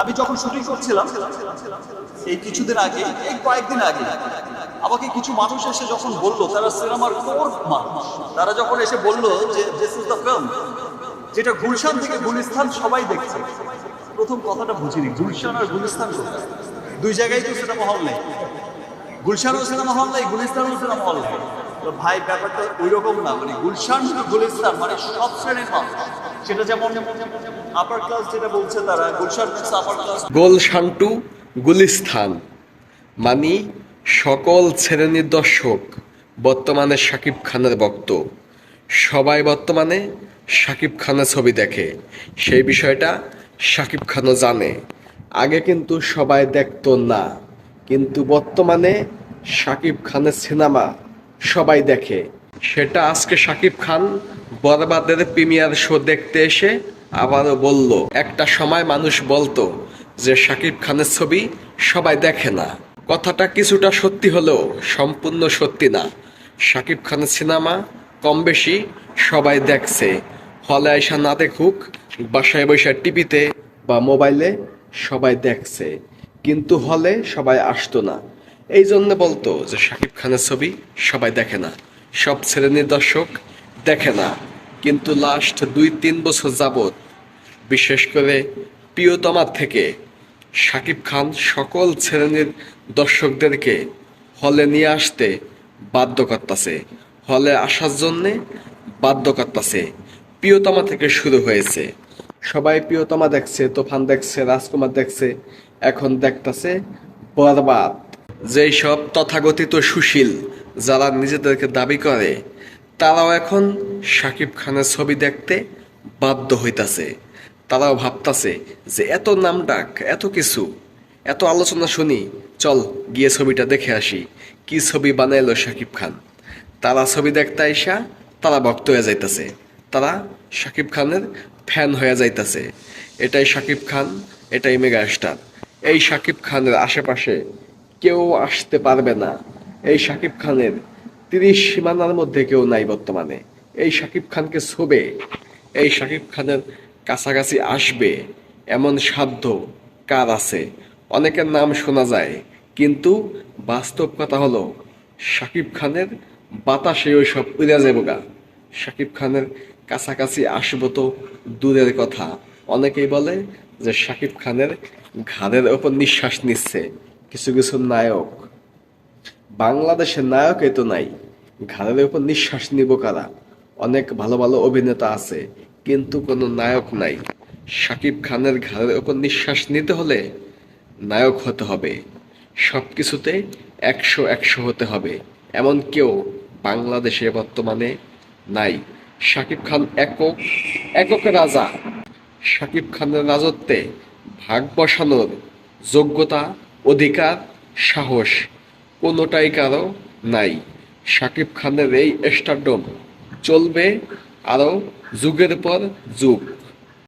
আমি যখন শুটিং করছিলাম, এই কিছুদিন আগে, এই কয়েকদিন আগে, আমাকে কিছু মানুষ এসে যখন বলল, তারা সিনেমার কোর মানুষ। তারা যখন এসে বলল যে দিস ইজ দ্য ফিল্ম যেটা গুলশান থেকে গুলিস্তান সবাই দেখছে। প্রথম কথাটা বুঝিনি, গুলশান আর গুলিস্তান দুই জায়গায় তো সিনেমা হল নেই। গুলশানও সিনেমা হল নেই, গুলিস্তানও সিনেমা হল নেই। তো ভাই, ব্যাপারটা ওই রকম না মানে গুলশান গুলিস্তান মানে সব শ্রেণির মানুষ। সেটা যেমন গুলিস্থান, মানি সকল শ্রেণির দর্শক, বর্তমানে শাকিব খানের ভক্ত। সবাই বর্তমানে শাকিব খানের ছবি দেখে। সেই বিষয়টা শাকিব খানও জানে। আগে কিন্তু সবাই দেখতো না। কিন্তু বর্তমানে শাকিব খানের সিনেমা সবাই দেখে। সেটা আজকে শাকিব খান বরবাদের প্রিমিয়ার শো দেখতে এসে আবারও বলল, একটা সময় মানুষ বলতো যে শাকিব খানের ছবি সবাই দেখে না। কথাটা কিছুটা সত্যি হলেও সম্পূর্ণ সত্যি না। শাকিব খানের সিনেমা কম বেশি সবাই দেখছে। হলে আইসা না দেখুক, বাসায় বসে টিভিতে বা মোবাইলে সবাই দেখছে। কিন্তু হলে সবাই আসতো না। এই জন্য বলতো যে শাকিব খানের ছবি সবাই দেখে না। সব শ্রেণির দর্শক দেখে না। কিন্তু লাস্ট দুই, তিন বছর যাবত বিশেষ করে প্রিয়তমার থেকে শাকিব খান সকল শ্রেণির দর্শকদেরকে হলে নিয়ে আসতে বাধ্য করতেছে। হলে আসার জন্যে বাধ্য করতেছে। প্রিয়তমা থেকে শুরু হয়েছে। সবাই প্রিয়তমা দেখছে, তোফান দেখছে, রাজকুমার দেখছে, এখন দেখতাছে বরবাদ। যেই সব তথাগতিত সুশীল যারা নিজেদেরকে দাবি করে, তারাও এখন শাকিব খানের ছবি দেখতে বাধ্য হইতাছে। তারাও ভাবতাছে যে এত নাম ডাক এত কিছু, এত আলোচনা শুনি, চল গিয়ে ছবিটা দেখে আসি, কি ছবি বানাইলো শাকিব খান। তারা ছবি দেখতে আইসা তারা ভক্ত হয়ে যাইতাছে। তারা শাকিব খানের ফ্যান হয়ে যাইতাছে। এটাই শাকিব খান, এটাই মেগা স্টার এই শাকিব খানের আশেপাশে কেউ আসতে পারবে না। এই শাকিব খানের তিরিশ সীমানার মধ্যে কেউ নাই বর্তমানে। এই শাকিব খানকে ছবে, এই শাকিব খানের কাছাকাছি আসবে এমন সাধ্য কার আছে? অনেকের নাম শোনা যায়, কিন্তু বাস্তব কথা হলো শাকিব খানের বাতাসে ওই সব উড়ে যাব গা শাকিব খানের কাছাকাছি আসব তো দূরের কথা। অনেকেই বলে যে শাকিব খানের ঘাড়ের ওপর নিঃশ্বাস নিচ্ছে। কিছু কিছু নায়ক বাংলাদেশের নায়কই তো নাই। ঘাড়ের উপর নিঃশ্বাস নিব কারা? অনেক ভালো ভালো অভিনেতা আছে, কিন্তু কোনো নায়ক নাই। শাকিব খানের ঘাড়ের উপর নিঃশ্বাস নিতে হলে নায়ক হতে হবে। সব কিছুতে একশো একশো হতে হবে। এমন কেউ বাংলাদেশে বর্তমানে নাই। শাকিব খান একক একক রাজা। শাকিব খানের রাজত্বে ভাগ বসানোর যোগ্যতা, অধিকার, সাহস। কোনোটাই কারও নাই। শাকিব খানের এই স্টারডম চলবে আরও যুগের পর যুগ।